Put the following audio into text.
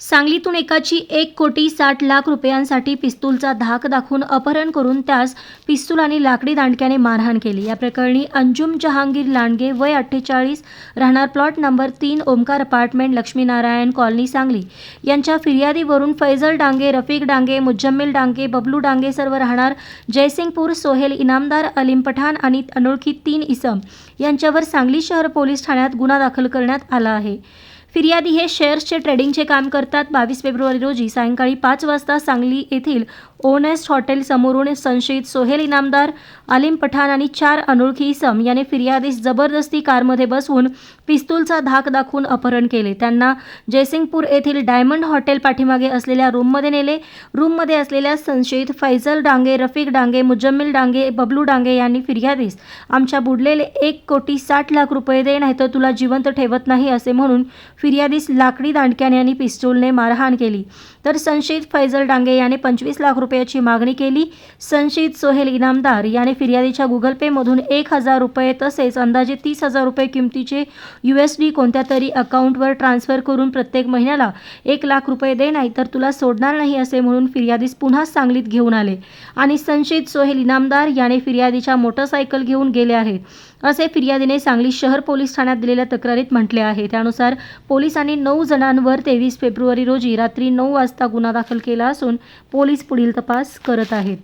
सांगलीतून एकाची एक कोटी साठ लाख रुपयांसाठी पिस्तूलचा धाक दाखवून अपहरण करून त्यास पिस्तूल आणि लाकडी दांडक्याने मारहाण केली. या प्रकरणी अंजुम जहांगीर लांडगे वय अठ्ठेचाळीस राहणार प्लॉट नंबर तीन ओमकार अपार्टमेंट लक्ष्मीनारायण कॉलनी सांगली. यांच्या फिर्यादीवरून फैजल डांगे रफिक डांगे मुजम्मिल डांगे बबलू डांगे सर्व राहणार जयसिंगपूर सोहेल इनामदार अलीम पठाण आणि अनोळखी तीन इसम यांच्यावर सांगली शहर पोलीस ठाण्यात गुन्हा दाखल करण्यात आला आहे. फिर्यादी हे शेअर्सचे ट्रेडिंगचे काम करतात. बावीस फेब्रुवारी रोजी सायंकाळी पाच वाजता सांगली येथील ओनेस्ट हॉटेल समोरून संशयित सोहेल इनामदार अलीम पठाण आणि चार अनोळखी इसम याने फिर्यादीस जबरदस्ती कारमध्ये बसवून पिस्तूलचा धाक दाखवून अपहरण केले. त्यांना जयसिंगपूर येथील डायमंड हॉटेल पाठीमागे असलेल्या रूममध्ये नेले. रूममध्ये असलेल्या संशयित फैजल डांगे रफिक डांगे मुजम्मिल डांगे बबलू डांगे यांनी फिर्यादीस आमच्या बुडलेले एक कोटी साठ लाख रुपये दे नाही तर तुला जिवंत ठेवत नाही असे म्हणून फिर्यादीस लाकडी दांडक्याने आणि पिस्तूलने मारहाण केली. तर संशयित फैजल डांगे याने पंचवीस लाख रुपयाची मागणी केली. संशयित सोहेल इनामदार याने फिर्यादीच्या गुगल पेमधून एक हजार रुपये तसेच अंदाजे तीस हजार रुपये किमतीचे यू एस डी कोणत्या तरी अकाउंटवर ट्रान्स्फर करून प्रत्येक महिन्याला एक लाख रुपये दे नाही तर तुला सोडणार नाही असे म्हणून फिर्यादीस पुन्हा सांगलीत घेऊन आले. आणि संशयित सोहेल इनामदार याने फिर्यादीच्या मोटरसायकल घेऊन गेले आहेत असे फिर्यादीने सांगली शहर पोलीस ठाण्यात दिलेल्या तक्रारीत म्हटले आहे. त्यानुसार पोलिसांनी नऊ जणांवर तेवीस फेब्रुवारी रोजी रात्री नऊ वाजता गुन्हा दाखल केला असून पोलीस पुढील तपास करत आहेत.